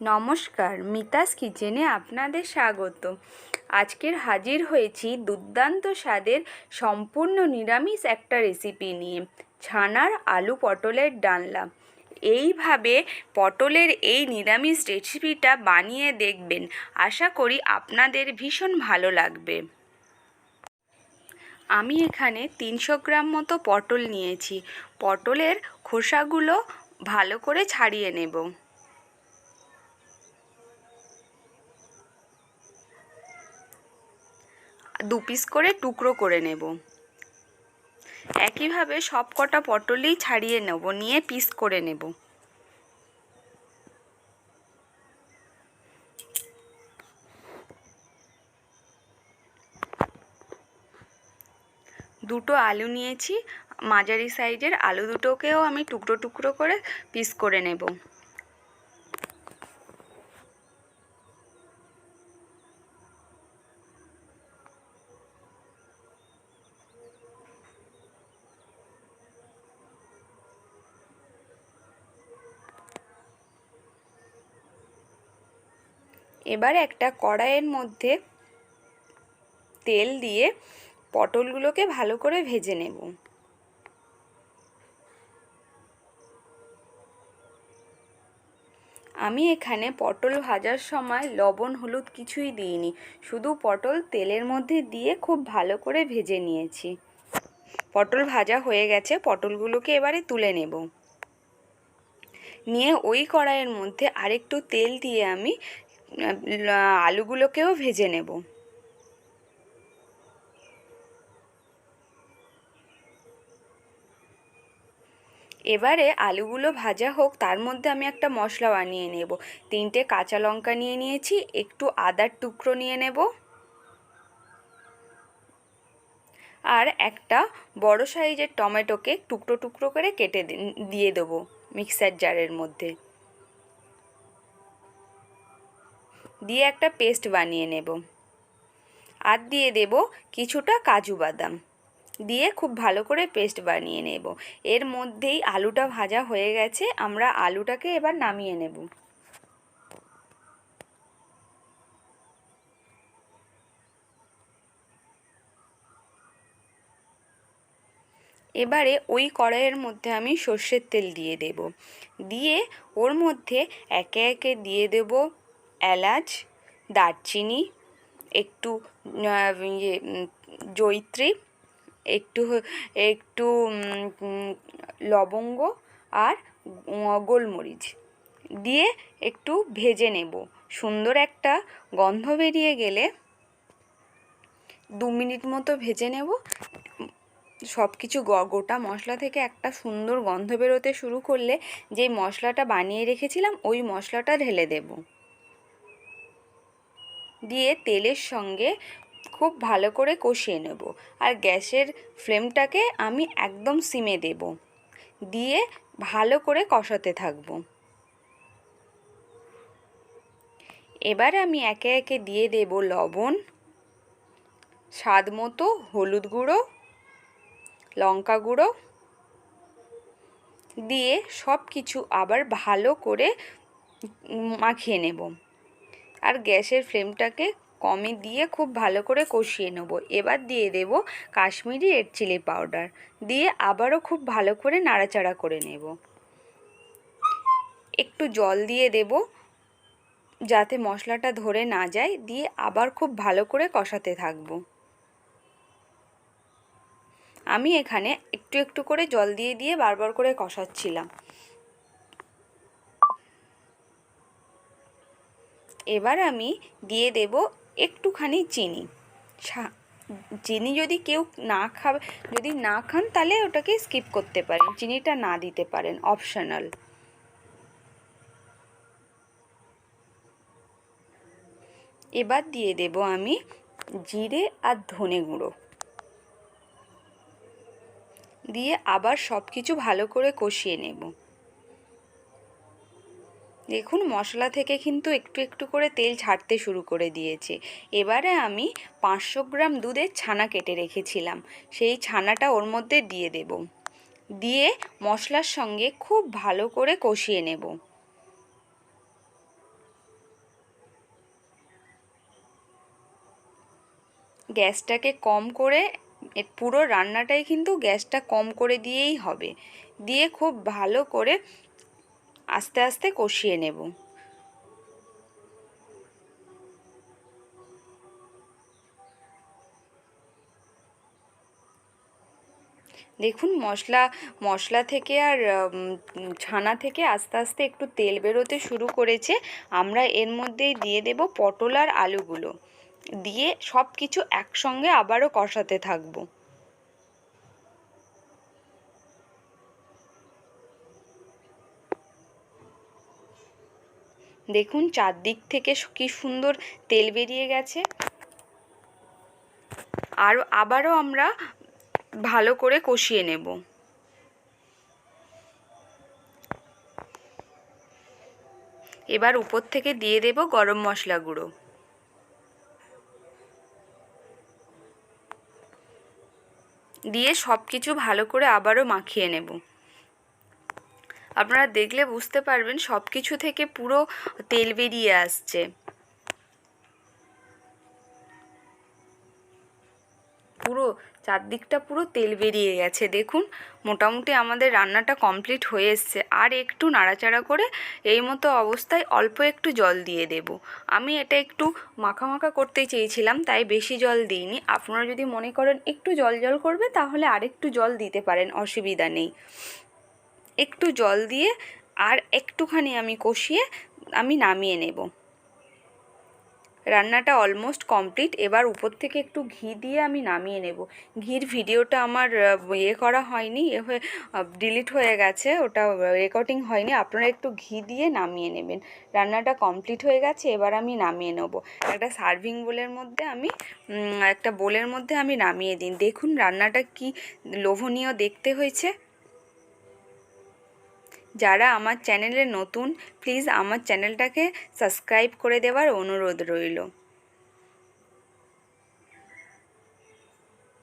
নমস্কার, মিতাস কিচেনে আপনাদের স্বাগত। আজকের হাজির হয়েছি দুর্দান্ত স্বাদের সম্পূর্ণ নিরামিষ একটা রেসিপি নিয়ে, ছানার আলু পটলের ডালনা। এইভাবে পটলের এই নিরামিষ রেসিপিটা বানিয়ে দেখবেন। আশা করি আপনাদের ভীষণ ভালো লাগবে। আমি এখানে তিনশো গ্রাম মতো পটল নিয়েছি। পটলের খোসাগুলো ভালো করে ছাড়িয়ে নেব। দু পিস করে টুকরো করে নেব। একইভাবে সব কটা পটলই ছাড়িয়ে নেব, নিয়ে পিস করে নেব। দুটো আলু নিয়েছি, মাঝারি সাইজের আলু দুটোকেও আমি টুকরো টুকরো করে পিস করে নেব। এবার একটা কড়াইয়ের মধ্যে তেল দিয়ে পটলগুলোকে ভালো করে ভেজে নেব। আমি এখানে পটল ভাজার সময় লবণ, হলুদ কিছুই দিইনি, শুধু পটল তেলের মধ্যে দিয়ে খুব ভালো করে ভেজে নিয়েছি। পটল ভাজা হয়ে গেছে, পটলগুলোকে এবারে তুলে নেব। নিয়ে ওই কড়াইয়ের মধ্যে আরেকটু তেল দিয়ে আমি আলুগুলোকেও ভেজে নেব। এবারে আলুগুলো ভাজা হোক, তার মধ্যে আমি একটা মশলা বানিয়ে নেব। তিনটে কাঁচা লঙ্কা নিয়ে নিয়েছি, একটু আদার টুকরো নিয়ে নেব। আর একটা বড় সাইজের টমেটোকে টুকরো টুকরো করে কেটে দিয়ে দেবো মিক্সার জারের মধ্যে। দিয়ে একটা পেস্ট বানিয়ে নেব। আর দিয়ে দেব কিছুটা কাজু বাদাম। দিয়ে খুব ভালো করে পেস্ট বানিয়ে নেব। এর মধ্যেই আলুটা ভাজা হয়ে গেছে, আমরা আলুটাকে এবার নামিয়ে নেব। এবারে ওই কড়াইয়ের মধ্যে আমি সর্ষের তেল দিয়ে দেব। দিয়ে ওর মধ্যে একে একে দিয়ে দেব এলাচ, দারচিনি, একটু ইয়ে জৈত্রী, একটু একটু লবঙ্গ আর গোলমরিচ দিয়ে একটু ভেজে নেব। সুন্দর একটা গন্ধ বেরিয়ে গেলে দু মিনিট মতো ভেজে নেব। সব কিছু গোটা মশলা থেকে একটা সুন্দর গন্ধ বেরোতে শুরু করলে যে মশলাটা বানিয়ে রেখেছিলাম, ওই মশলাটা ঢেলে দেব। দিয়ে তেলের সঙ্গে খুব ভালো করে কষিয়ে নেব। আর গ্যাসের ফ্লেমটাকে আমি একদম সিমে দেব। দিয়ে ভালো করে কষাতে থাকব। এবার আমি একে একে দিয়ে দেব লবণ, স্বাদ মতো হলুদ গুঁড়ো, লঙ্কা গুঁড়ো। দিয়ে সব কিছু আবার ভালো করে মাখিয়ে নেব। আর গ্যাসের ফ্লেমটাকে কমে দিয়ে খুব ভালো করে কষিয়ে নেব। এবার দিয়ে দেব কাশ্মীরি রেড চিলি পাউডার। দিয়ে আবারও খুব ভালো করে নাড়াচাড়া করে নেব। একটু জল দিয়ে দেব যাতে মশলাটা ধরে না যায়। দিয়ে আবার খুব ভালো করে কষাতে থাকব। আমি এখানে একটু একটু করে জল দিয়ে দিয়ে বারবার করে কষাচ্ছিলাম। এবার আমি দিয়ে দেব একটুখানি চিনি। চিনি যদি কেউ না খাবে, যদি না খান তাহলে ওটাকে স্কিপ করতে পারেন, চিনিটা না দিতে পারেন অপশনাল এবার দিয়ে দেব আমি জিরে আর ধনে গুঁড়ো। দিয়ে আবার সব কিছু ভালো করে কষিয়ে নেব। দেখুন, মশলা থেকে কিন্তু একটু একটু করে তেল ছাড়তে শুরু করে দিয়েছে। এবারে আমি পাঁচশো গ্রাম দুধের ছানা কেটে রেখেছিলাম। সেই ছানাটা ওর মধ্যে দিয়ে দেব। দিয়ে মশলার সঙ্গে খুব ভালো করে কষিয়ে নেব। গ্যাসটাকে কম করে পুরো রান্নাটাই কিন্তু গ্যাসটা কম করে দিয়েই হবে। দিয়ে খুব ভালো করে আস্তে আস্তে কষিয়ে নেব। দেখুন, মশলা মশলা থেকে আর ছানা থেকে আস্তে আস্তে একটু তেল বেরোতে শুরু করেছে। আমরা এর মধ্যেই দিয়ে দেব পটল আর আলুগুলো। দিয়ে সব কিছু একসঙ্গে আবারও কষাতে থাকব। দেখুন চারদিক থেকে কি সুন্দর তেল বেরিয়ে গেছে। আর আবারও আমরা ভালো করে কষিয়ে নেব। এবার উপর থেকে দিয়ে দেব গরম মশলা গুঁড়ো। দিয়ে সব কিছু ভালো করে আবারও মাখিয়ে নেব। আপনারা দেখলে বুঝতে পারবেন সব কিছু থেকে পুরো তেল বেরিয়ে আসছে। পুরো চারদিকটা পুরো তেল বেরিয়ে গেছে। দেখুন, মোটামুটি আমাদের রান্নাটা কমপ্লিট হয়ে এসছে। আর একটু নাড়াচাড়া করে এই মতো অবস্থায় অল্প একটু জল দিয়ে দেব। আমি এটা একটু মাখা মাখা করতে চেয়েছিলাম, তাই বেশি জল দিইনি। আপনারা যদি মনে করেন একটু জল জল করবে, তাহলে আরেকটু জল দিতে পারেন, অসুবিধা নেই। একটু জল দিয়ে আর একটুখানি আমি কষিয়ে আমি নামিয়ে নেব। রান্নাটা অলমোস্ট কমপ্লিট এবার উপর থেকে একটু ঘি দিয়ে আমি নামিয়ে নেব। ঘির ভিডিওটা আমার ইয়ে করা হয়নি, এ হয়ে ডিলিট হয়ে গেছে, ওটা রেকর্ডিং হয়নি। আপনারা একটু ঘি দিয়ে নামিয়ে নেবেন। রান্নাটা কমপ্লিট হয়ে গেছে, এবার আমি নামিয়ে নেব। একটা সার্ভিং বোলের মধ্যে আমি একটা বোলের মধ্যে আমি নামিয়ে দিন। দেখুন রান্নাটা কি লোভনীয় দেখতে হয়েছে। যারা আমার চ্যানেলে নতুন প্লিজ আমার চ্যানেলটাকে সাবস্ক্রাইব করে দেওয়ার অনুরোধ রইল।